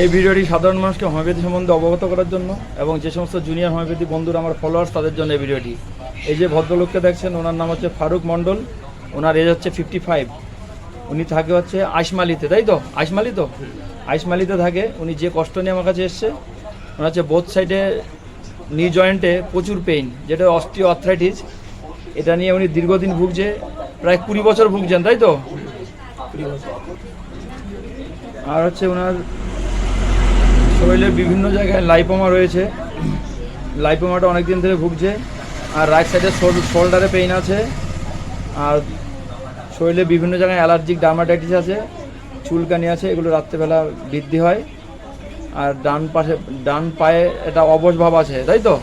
এই ভিডিওটি সাধারণ মানুষকে হোমিওপ্যাথি সম্বন্ধে অবগত করার জন্য এবং যে সমস্ত জুনিয়র হোমিওপ্যাথি বন্ধুরা আমার ফলোয়ার্স তাদের জন্য এই ভিডিওটি। এই যে ভদ্রলোককে দেখছেন, ওনার নাম হচ্ছে ফারুক মণ্ডল। ওনার এজ হচ্ছে ফিফটি ফাইভ উনি থাকে হচ্ছে আইসমালিতে, তাই তো? আইসমালি তো আইসমালিতে থাকে। উনি যে কষ্ট নিয়ে আমার কাছে এসছে, ওনার হচ্ছে বোথ সাইডে নি জয়েন্টে প্রচুর পেইন যেটা অস্টিও আর্থ্রাইটিস এটা নিয়ে উনি দীর্ঘদিন ভুগছে, প্রায় কুড়ি বছর ভুগছেন, তাই তো? আর হচ্ছে ওনার শরীরের বিভিন্ন জায়গায় লাইপোমা রয়েছে। লাইপোমাটা অনেক দিন ধরে ভুগছে। আর রাইট সাইডে শোল্ডারে পেইন আছে। আর শরীরে বিভিন্ন জায়গায় অ্যালার্জিক ডার্মাটাইটিস আছে। চুলকানি আছে, এগুলো রাত্রেবেলা বৃদ্ধি হয়। আর ডান পাশে ডান পায়ে একটা অবশ ভাব আছে, তাই তো?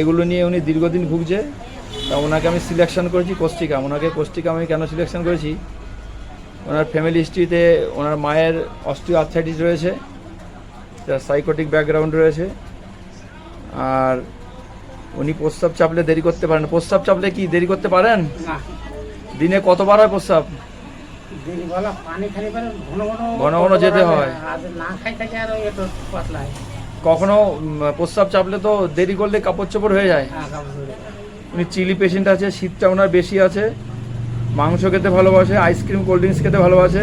এগুলো নিয়ে উনি দীর্ঘদিন ভুগছে। তা ওনাকে আমি সিলেকশন করেছি কোষ্টিকা। ওনাকে কোষ্টিকা আমি কেন সিলেকশন করেছি? ওনার ফ্যামিলি হিস্ট্রিতে ওনার মায়ের অস্টিও আর্থাইটিস রয়েছে। সাইকোটিক ব্যাকগ্রাউন্ড রয়েছে। আর উনি প্রস্তাব চাপলে দেরি করতে পারেন। প্রস্তাব চাপলে কি দেরি করতে পারেন? দিনে কতবার হয় প্রস্তাব ঘন ঘন যেতে হয়। কখনো প্রস্তাব চাপলে তো দেরি করলে কাপড় চোপড় হয়ে যায়। হ্যাঁ, ধরে। উনি চিলি পেশেন্ট আছে শীতটা ওনার বেশি আছে মাংস খেতে ভালোবাসে আইসক্রিম কোল্ড ড্রিঙ্কস খেতে ভালোবাসে।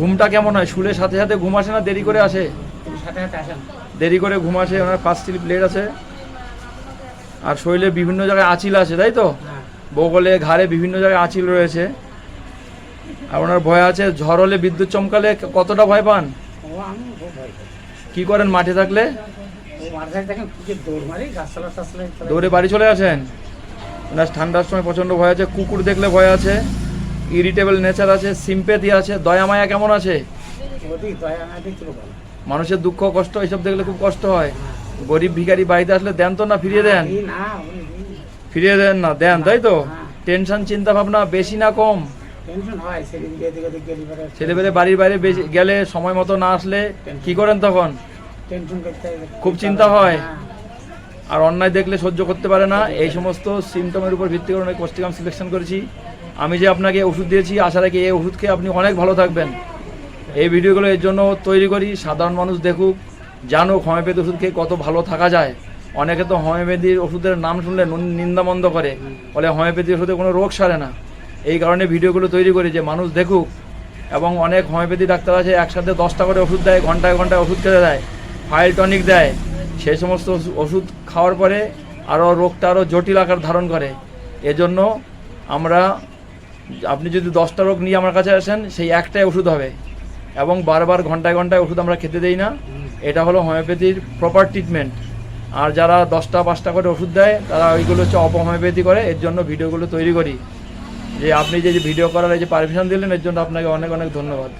ঘুমটা কেমন হয়? শুলে সাথে সাথে ঘুম আসে না? দেরি করে আসে? দেরি করে ঘুম আসে ওনার ফার্স্ট স্লিপ লেট আছে। আর শরীরে বিভিন্ন জায়গায় আঁচিল আছে তাই তো? হ্যাঁ। বগলে ঘাড়ে বিভিন্ন জায়গায় আঁচিল রয়েছে। আর ওনার ভয় আছে ঝড় হলে বিদ্যুৎ চমকালে কতটা ভয় পান? কি করেন মাঠে থাকলে? দৌড়ে বাড়ি চলে আসেন? ওনার ঠান্ডার সময় প্রচণ্ড ভয় আছে কুকুর দেখলে ভয় আছে। ইরিটেবল নেচার আছে সিম্পেথি আছে দয়া মায়া কেমন আছে? মানুষের দুঃখ কষ্ট এইসব দেখলে খুব কষ্ট হয়। গরিব ভিখারি বাড়িতে আসলে দেন তো না ফিরিয়ে দেন? ফিরিয়ে দেন না দেন তাই তো? টেনশন চিন্তা ভাবনা বেশি না কম। ছেলেপেলে বাড়ির বাইরে গেলে সময় মতো না আসলে কি করেন তখন? খুব চিন্তা হয়। হ্যাঁ। আর অন্যায় দেখলে সহ্য করতে পারে না। এই সমস্ত সিমটমের উপর ভিত্তি করে অনেক কোষ্টিকাম সিলেকশন করেছি। আমি যে আপনাকে ওষুধ দিয়েছি, আশা রাখি এই ওষুধ খেয়ে আপনি অনেক ভালো থাকবেন। এই ভিডিওগুলো এর জন্য তৈরি করি। সাধারণ মানুষ দেখুক, জানুক হোমিওপ্যাথি ওষুধ খেয়ে কত ভালো থাকা যায়। অনেকে তো হোমিওপ্যাথির ওষুধের নাম শুনলে নুন- নিন্দামন্দ করে। বলে হোমিওপ্যাথি ওষুধে কোনো রোগ সারে না। এই কারণে ভিডিওগুলো তৈরি করি যে মানুষ দেখুক এবং অনেক হোমিওপ্যাথি ডাক্তার আছে, একসাথে দশটা করে ওষুধ দেয়, ঘন্টায় ঘন্টায় ওষুধ খেতে দেয়, ফাইল টনিক দেয়। সেই সমস্ত ওষু- ওষুধ খাওয়ার পরে আরও রোগটা আরও জটিল আকার ধারণ করে। এজন্য আমরা আপনি যদি দশটা রোগ নিয়ে আমার কাছে আসেন, সেই একটাই ওষুধ হবে। এবং বারবার ঘন্টায় ঘন্টায় ওষুধ আমরা খেতে দেই না। এটা হলো হোমিওপ্যাথির প্রপার ট্রিটমেন্ট আর যারা দশটা পাঁচটা করে ওষুধ দেয়, তারা ওইগুলো হচ্ছে অপহোমিওপ্যাথি করে। এর জন্য ভিডিওগুলো তৈরি করি। যে আপনি যে ভিডিও করার এই যে পারমিশন দিলেন, এর জন্য আপনাকে অনেক অনেক ধন্যবাদ।